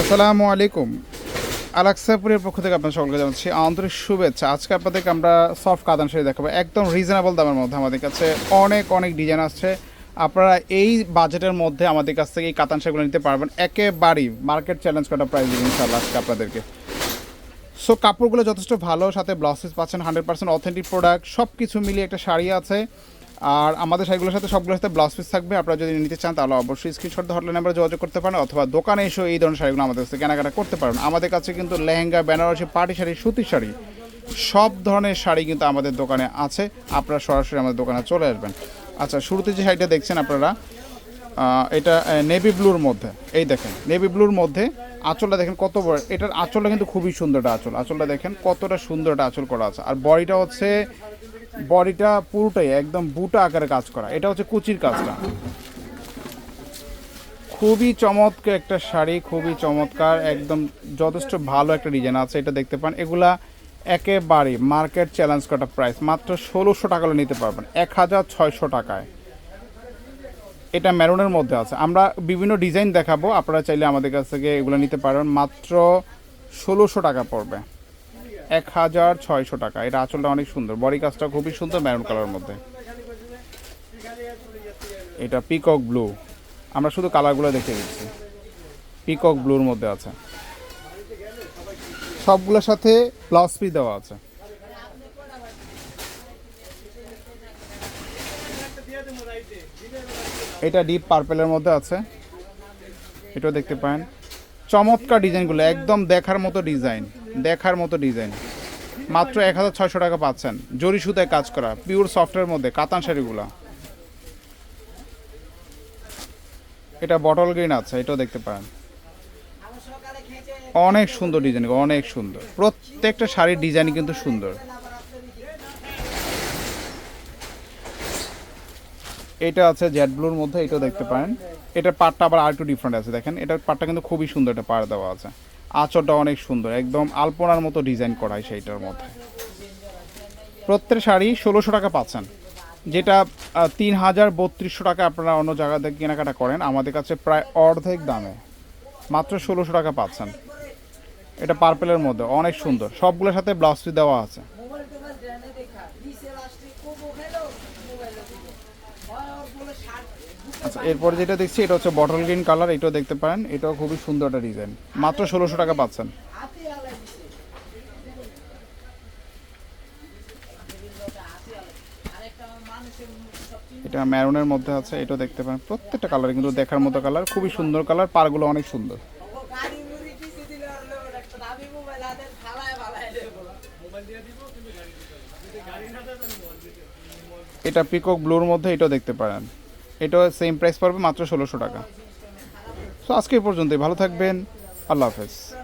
আসসালামু আলাইকুম। আলাক্সাপুরের পক্ষ থেকে আপনার সকলকে জানাচ্ছি আন্তরিক শুভেচ্ছা। আজকে আপনাদেরকে আমরা সফট কাদান শাড়ি দেখাবো। একদম রিজনেবল দামের মধ্যে আমাদের কাছে অনেক অনেক ডিজাইন আসছে। আপনারা এই বাজেটের মধ্যে আমাদের কাছ থেকে এই কাতান শাড়িগুলো নিতে পারবেন। একেবারেই মার্কেট চ্যালেঞ্জ করা প্রাইস ইনশাল্লাহ আজকে আপনাদেরকে। সো কাপড়গুলো যথেষ্ট ভালো, সাথে ব্লাউজেস পাচ্ছেন হান্ড্রেড পার্সেন্ট অথেন্টিক প্রোডাক্ট সব কিছু মিলিয়ে একটা শাড়ি আছে। আর আমাদের শাড়িগুলোর সাথে সবগুলোর সাথে ব্লাউজ পিস থাকবে। আপনারা যদি নিতে চান, তাহলে অবশ্যই স্ক্রিনশট হটলাইন নাম্বারে যোগাযোগ করতে পারেন অথবা দোকানে এসেও এই ধরনের শাড়িগুলো আমাদের কাছে কেনাকাটা করতে পারেন। আমাদের কাছে কিন্তু লেহেঙ্গা, বেনারসি পার্টি শাড়ি, সুতির শাড়ি, সব ধরনের শাড়ি কিন্তু আমাদের দোকানে আছে। আপনারা সরাসরি আমাদের দোকানে চলে আসবেন। আচ্ছা শুরুতে যে শাড়িটা দেখছেন আপনারা এটা নেভি ব্লুর মধ্যে। এই দেখেন নেভি ব্লুর মধ্যে আঁচলটা দেখেন কত বড়, এটার আঁচলটা কিন্তু খুবই সুন্দর একটা আঁচল। আঁচলটা দেখেন কতটা সুন্দর একটা আঁচল করা আছে। আর বডিটা হচ্ছে বডিটা পুরোটাই একদম বুটা আকারে কাজ করা। এটা হচ্ছে কুচির কাজটা। খুবই চমৎকার একটা শাড়ি, খুবই চমৎকার, একদম যথেষ্ট ভালো একটা ডিজাইন আছে, এটা দেখতে পান। এগুলা একেবারে মার্কেট চ্যালেঞ্জ করা প্রাইস মাত্র ষোলোশো টাকা নিতে পারবেন, এক হাজার ছয়শো টাকায়। এটা মেরুনের মধ্যে আছে। আমরা বিভিন্ন ডিজাইন দেখাবো, আপনারা চাইলে আমাদের কাছ থেকে এগুলো নিতে পারেন। মাত্র ষোলোশো টাকা পড়বে। এক হাজার ছয়শো টাকা। এটা আঁচলটা অনেক সুন্দর। বডি কাজটা খুবই সুন্দর মেরুন কালার মধ্যে। এটা পিকক ব্লু আমরা শুধু কালারগুলো দেখে দিচ্ছি। পিকক ব্লুর মধ্যে আছে। সবগুলোর সাথে ব্লাউজ পিস দেওয়া আছে। এটা ডিপ পার্পেলের মধ্যে আছে। এটাও দেখতে পারেন। চমৎকার ডিজাইনগুলো, একদম দেখার মতো ডিজাইন, দেখার মতো ডিজাইন। মাত্র এক হাজার ছয়শো টাকা পাচ্ছেন। জরি সুতায় কাজ করা, পিওর সফটওয়্যার মধ্যে, কাতান শাড়িগুলো। এটা বটল গ্রিন আছে, এটাও দেখতে পারেন। অনেক সুন্দর ডিজাইন, অনেক সুন্দর। প্রত্যেকটা শাড়ির ডিজাইন কিন্তু সুন্দর। এটা আছে জেড ব্লুর মধ্যে, এটাও দেখতে পারেন। এটার পাটটা আবার আর একটু ডিফারেন্ট আছে, দেখেন। এটার পাটটা কিন্তু খুবই সুন্দর একটা পাড় দেওয়া আছে। আঁচড়টা অনেক সুন্দর, একদম আলপনার মতো ডিজাইন করা হয় সেইটার মধ্যে। প্রত্যেক শাড়ি ষোলোশো টাকা পাচ্ছেন। যেটা তিন হাজার বত্রিশশো টাকা আপনারা অন্য জায়গা থেকে কেনাকাটা করেন, আমাদের কাছে প্রায় অর্ধেক দামে। মাত্র ষোলোশো টাকা পাচ্ছেন। এটা পার্পেলের মধ্যে, অনেক সুন্দর। সবগুলোর সাথে ব্লাউজ দেওয়া আছে। আচ্ছা এরপরে যেটা দেখছি, এটা হচ্ছে বটল গ্রিন কালার এটাও দেখতে পারেন। এটাও খুবই সুন্দর একটা ডিজাইন মাত্র ষোলোশো টাকা পাচ্ছেন। এটা ম্যারুনের মধ্যে আছে, এটাও দেখতে পারেন। প্রত্যেকটা কালার কিন্তু দেখার মতো কালার খুবই সুন্দর কালার পারগুলো অনেক সুন্দর। এটা পিকক ব্লুর মধ্যে এটাও দেখতে পারেন। এটাও সেম প্রাইস পড়বে মাত্র ষোলোশো টাকা। সো আজকে পর্যন্তই। ভালো থাকবেন। আল্লাহ হাফেজ।